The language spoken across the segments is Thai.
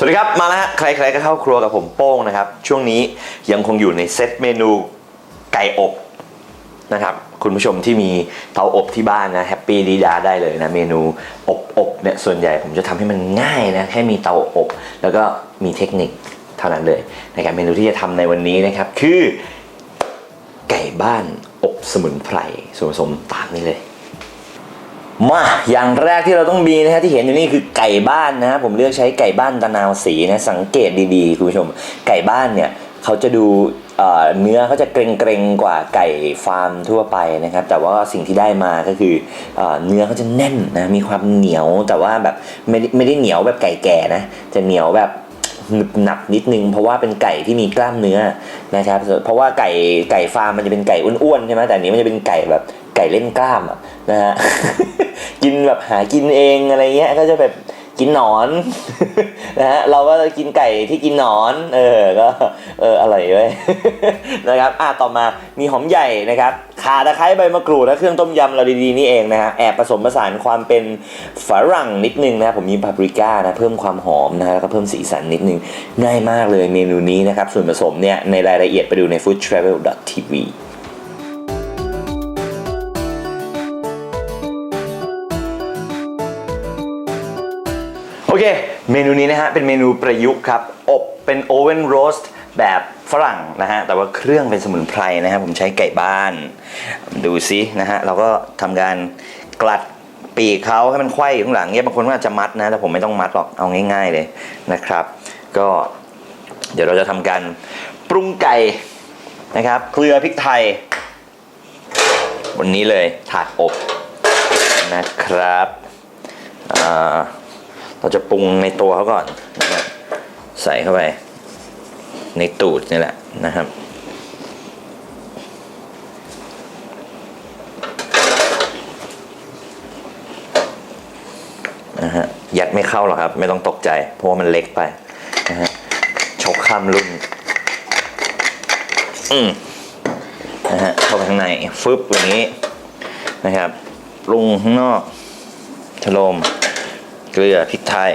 สวัสดีครับ มาแล้วฮะใครๆก็เข้าครัวกับผมโป้งนะครับ ช่วงนี้ยังคงอยู่ในเซตเมนูไก่อบนะครับ คุณผู้ชมที่มีเตาอบที่บ้านนะแฮปปี้ดีดาได้เลยนะ เมนูอบอบเนี่ยส่วนใหญ่ผมจะทำให้มันง่ายนะ แค่มีเตาอบ แล้วก็มีเทคนิคเท่านั้นเลยนะครับเมนูที่จะทำในวันนี้นะครับ คือ ไก่บ้านอบสมุนไพรส่วนผสมตามนี้เลย มาอย่างแรกที่เราต้องมีนะฮะที่เห็นอยู่นี่คือไก่บ้านนะฮะผมเลือกใช้ไก่บ้านตะนาวสีนะสังเกตดีๆคุณผู้ชม ไก่บ้านเนี่ยเขาจะดูเนื้อเขาจะเกรงๆกว่าไก่ฟาร์มทั่วไปนะครับ แต่ว่าสิ่งที่ได้มาก็คือเอ่อเนื้อเขาจะแน่นนะมีความเหนียวแต่ว่าแบบไม่ได้ไม่ได้เหนียวแบบไก่แก่นะจะเหนียวแบบหนึบหนับนิดนึงเพราะว่าเป็นไก่ที่มีกล้ามเนื้อนะครับเพราะว่าไก่ไก่ฟาร์มมันจะเป็นไก่อ้วนๆใช่ไหมแต่อันนี้มันจะเป็นไก่แบบ ไก่เล่นกล้ามอะนะฮะกินแบบหากินเองอะไรเงี้ยก็จะแบบกินหนอนนะฮะเราก็กินไก่ที่กินหนอน เออก็เอออร่อยเว้ยนะครับอะต่อมามีหอมใหญ่นะครับขาตะไคร้ใบมะกรูดและเครื่องต้มยำเราดีๆนี่เองนะฮะแอบผสมผสานความเป็นฝรั่งนิดนึงนะผมมีปาปริก้านะเพิ่มความหอมนะฮะแล้วก็เพิ่มสีสันนิดนึงง่ายมากเลยเมนูนี้นะครับส่วนผสมเนี่ยในรายละเอียดไปดูใน foodtravel.tv เค เมนูนี้นะฮะ เป็นเมนูประยุกต์ครับ อบเป็นโอเวนโรสต์แบบฝรั่งนะฮะ แต่ว่าเครื่องเป็นสมุนไพรนะฮะ ผมใช้ไก่บ้าน ดูซินะฮะ เราก็ทำการกลัดปีกเขาให้มันไขว้อยู่ข้างหลังเนี่ยบางคนก็อาจจะมัดนะ แต่ผมไม่ต้องมัดหรอก เอาง่าย ๆเลยนะครับ ก็เดี๋ยวเราจะทำการปรุงไก่นะครับ เกลือพริกไทย วันนี้เลยถาดอบนะครับอ่า เราจะปรุงในตัวเขาก่อนนะครับใส่เข้าไป ในตูดนี่แหละนะครับนะฮะยัดไม่เข้าหรอกครับ ไม่ต้องตกใจ เพราะว่ามันเล็กไปนะฮะชกข้ามรุ่น อืมนะฮะเข้าไปข้างในฟึบอย่างนี้นะครับปรุงข้างนอกชโลม กลือพริกไทย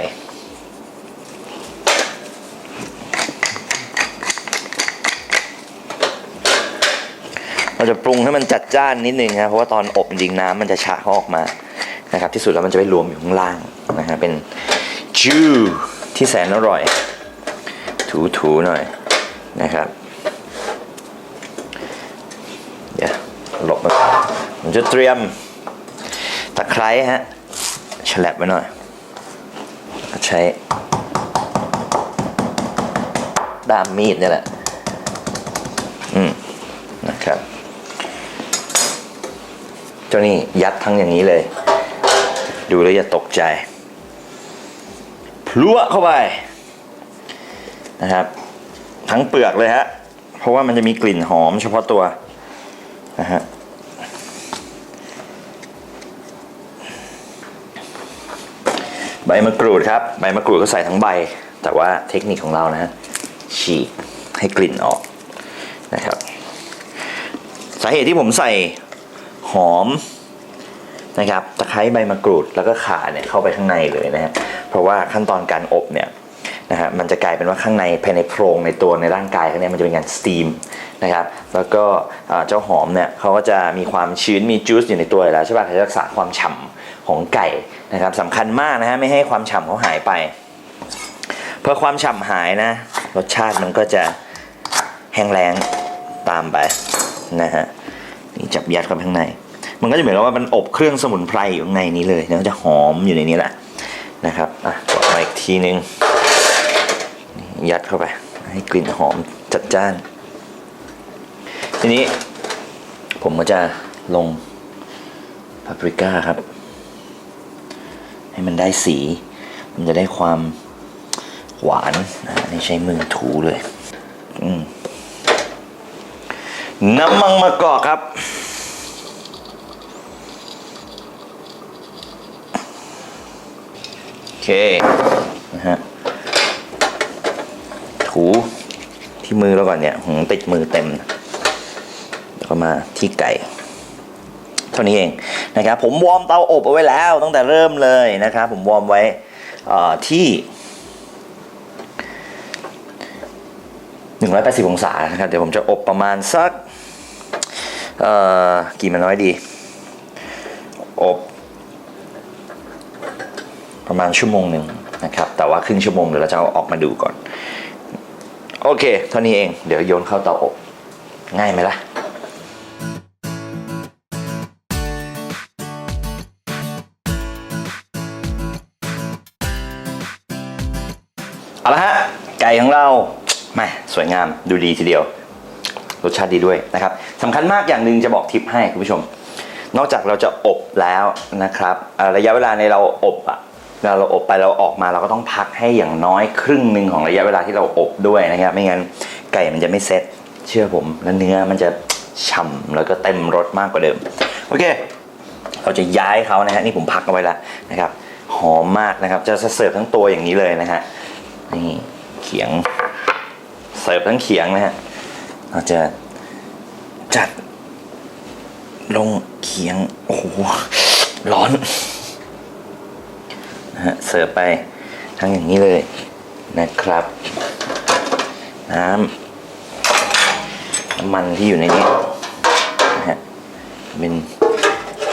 เราจะปรุงให้มันจัดจ้านนิดนึงครับเพราะว่าตอนอบจริงๆน้ำมันจะฉะเขาออกมานะครับ ที่สุดแล้วมันจะไปรวมอยู่ข้างล่างนะฮะเป็นจูที่แสนอร่อย ถูๆหน่อยนะครับเดี๋ยวหลบมาผมจะเตรียมตะไคร้ฮะฉลับไว้หน่อย ใช้ด้ามมีดนี่แหละ อืม นะครับ เจ้านี่ยัดทั้งอย่างนี้เลย ดูแล้วอย่าตกใจ พลุเข้าไป นะครับ ทั้งเปลือกเลยฮะ เพราะว่ามันจะมีกลิ่นหอมเฉพาะตัว นะฮะ ใบมะกรูดครับ ใบมะกรูดก็ใส่ทั้งใบ แต่ว่าเทคนิคของเรานะฮะฉีกให้กลิ่นออกนะครับ สาเหตุที่ผมใส่หอมนะครับตะไคร้ใบมะกรูดแล้วก็ข่าเนี่ยเข้าไปข้างในเลยนะฮะเพราะว่าขั้นตอนการอบเนี่ยนะฮะมันจะกลายเป็นว่าข้างในภายในโพรงในตัวในร่างกายเขาเนี่ยมันจะเป็นการสตีมนะครับแล้วก็เจ้าหอมเนี่ยเขาก็จะมีความชื้นมีจูสอยู่ในตัวแล้วใช่ป่ะเขาจะรักษาความฉ่ำของไก่ นะครับสำคัญมากนะฮะไม่ให้ความฉ่ำเขาหายไปเพื่อความฉ่ำหายนะ รสชาติมันก็จะแห้งแล้งตามไปนะฮะนี่จับยัดเข้าไปข้างใน มันก็จะเหมือนกับว่ามันอบเครื่องสมุนไพรอยู่ข้างในนี้เลยแล้วจะหอมอยู่ในนี้แหละนะครับอะกดมาอีกทีนึงยัดเข้าไปให้กลิ่นหอมจัดจ้าน ทีนี้ผมก็จะลงปาปริก้าครับ ให้มันได้สี มันจะได้ความหวานนะนี่ใช้มือถูเลยน้ำมันมะกอกครับ โอเค นะฮะ ถูที่มือแล้วก่อนเนี่ยหืมติดมือเต็ม แล้วก็มาที่ไก่ เท่านี้เองนะครับผมวอร์มเตาอบเอาไว้แล้วตั้งแต่เริ่มเลยนะครับผมวอร์มไว้เอ่อที่180 องศานะครับเดี๋ยวผมจะอบประมาณสักกี่มันน้อยดี อบประมาณชั่วโมงหนึ่งนะครับ แต่ว่าครึ่งชั่วโมงเดี๋ยวเราจะเอาออกมาดูก่อน โอเค เท่านี้เอง เดี๋ยวโยนเข้าเตาอบ ง่ายไหมล่ะ เอาละฮะ ไก่ของเราแม่สวยงามดูดีทีเดียว รสชาติดีด้วยนะครับสำคัญมากอย่างหนึ่งจะบอกทิปให้คุณผู้ชม นอกจากเราจะอบแล้วนะครับระยะเวลาในเราอบอะเวลาเราอบไปเราออกมาเราก็ต้องพักให้อย่างน้อยครึ่งหนึ่งของระยะเวลาที่เราอบด้วยนะครับ ไม่งั้นไก่มันจะไม่เซ็ตเชื่อผมแล้วเนื้อมันจะฉ่ำแล้วก็เต็มรสมากกว่าเดิม โอเค เราจะย้ายเขานะฮะนี่ผมพักเอาไว้แล้วนะครับหอมมากนะครับ จะเสิร์ฟทั้งตัวอย่างนี้เลยนะฮะ นี่เขียงเสิร์ฟทั้งเขียงนะฮะเราจะจัดลงเขียง โอ้โห ร้อนนะฮะเสิร์ฟไปทั้งอย่างนี้เลยนะครับ น้ำน้ำมันที่อยู่ในนี้นะฮะเป็น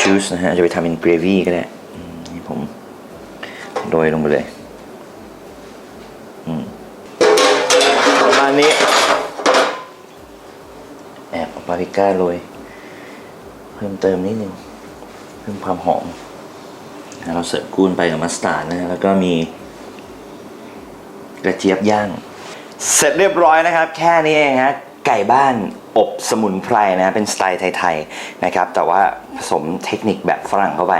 จูสนะฮะจะไปทำเป็นเกรวี่ก็ได้นี่ผมโรยลงไปเลย ริก้าโรย เพิ่มเติมนิดนึง เพิ่มความหอม เราเสิร์ฟกุ้นไปกับมัสตาร์ดนะฮะแล้วก็มีกระเจี๊ยบย่าง เสร็จเรียบร้อยนะครับ แค่นี้เองฮะไก่บ้านอบสมุนไพรนะเป็นสไตล์ไทยๆนะครับแต่ว่าผสมเทคนิคแบบฝรั่งเข้าไป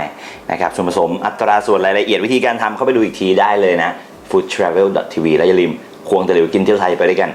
นะครับส่วนผสมอัตราส่วนรายละเอียดวิธีการทำเข้าไปดูอีกทีได้เลยนะ foodtravel.tv แล้วอย่าลืมควงตะหลิวกินเที่ยวไทยไปด้วยกัน